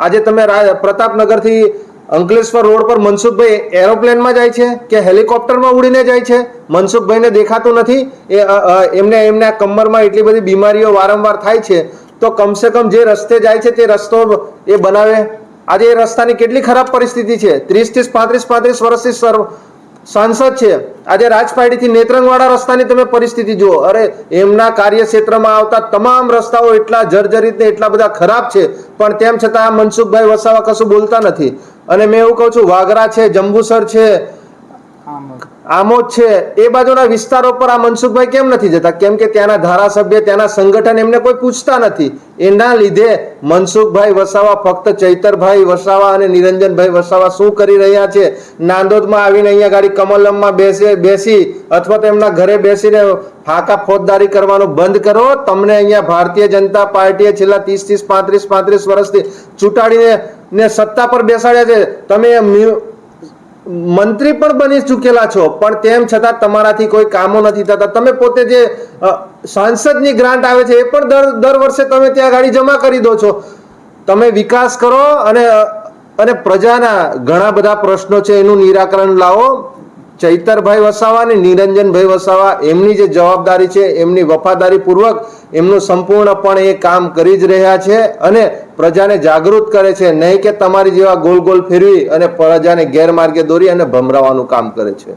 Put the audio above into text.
આજે તમે પ્રતાપનગરથી અંકલેશ્વર રોડ પર મનસુખભાઈ એરોપ્લેનમાં જાય છે કે હેલિકોપ્ટરમાં ઉડીને જાય છે? મનસુખભાઈને દેખાતું નથી. એ એમને, એમના કમરમાં એટલી બધી બીમારીઓ વારંવાર થાય છે. તો કમસે કમ જે રસ્તે જાય છે તે રસ્તો એ બનાવે. આજે એ રસ્તાની કેટલી ખરાબ પરિસ્થિતિ છે? ત્રીસ ત્રીસ પાંત્રીસ પાંત્રીસ વર્ષથી સર્વ સાંસદ છે. આજે રાજપાડીથી નેત્રંગવાળા રસ્તાની તમે પરિસ્થિતિ જુઓ. અરે, એમના કાર્યક્ષેત્રમાં આવતા તમામ રસ્તાઓ એટલા જર્જરિત ને એટલા બધા ખરાબ છે. પણ તેમ છતાં મનસુખભાઈ વસાવા કશું બોલતા નથી. અને મેં એવું કહું છું, વાગરા છે, જંબુસર છે આમોદ છે. એ બાજુના વિસ્તારો પર આ મનસુખભાઈ કેમ નથી જતા? કેમ કે ત્યાંના ધારાસભ્ય, ત્યાંના સંગઠન એમને કોઈ પૂછતા નથી. એના લીધે મનસુખભાઈ વસાવા, ફક્ત ચૈતરભાઈ વસાવા અને નિરંજનભાઈ વસાવા શું કરી રહ્યા છે? નાંદોદમાં આવીને અહીંયા ગાડી કમલમમાં બેસી બેસી અથવા તો એમના ઘરે બેસીને ફાકા ફોજદારી કરવાનું બંધ કરો. તમને અહીંયા ભારતીય જનતા પાર્ટીએ છેલ્લા ત્રીસ ત્રીસ, પાંત્રીસ પાંત્રીસ વર્ષથી ચૂંટાડીને ને સત્તા પર બેસાડ્યા છે. તમે મંત્રી પણ બની ચૂકેલા છો, પણ તેમ છતાં તમારાથી કોઈ કામો નથી થતા. તમે પોતે જે સાંસદની ગ્રાન્ટ આવે છે, એ પણ દર દર વર્ષે તમે ત્યાં ગાડી જમા કરી દો છો. તમે વિકાસ કરો અને અને પ્રજાના ઘણા બધા પ્રશ્નો છે, એનું નિરાકરણ લાવો. ચૈતરભાઈ વસાવા અને નિરંજનભાઈ વસાવા એમની જે જવાબદારી છે, એમની વફાદારી પૂર્વક એમનું સંપૂર્ણપણે એ કામ કરી જ રહ્યા છે અને પ્રજાને જાગૃત કરે છે. નહીં કે તમારી જેવા ગોલ ગોલ ફેરવી અને પ્રજાને ગેરમાર્ગે દોરી અને ભમરાવાનું કામ કરે છે.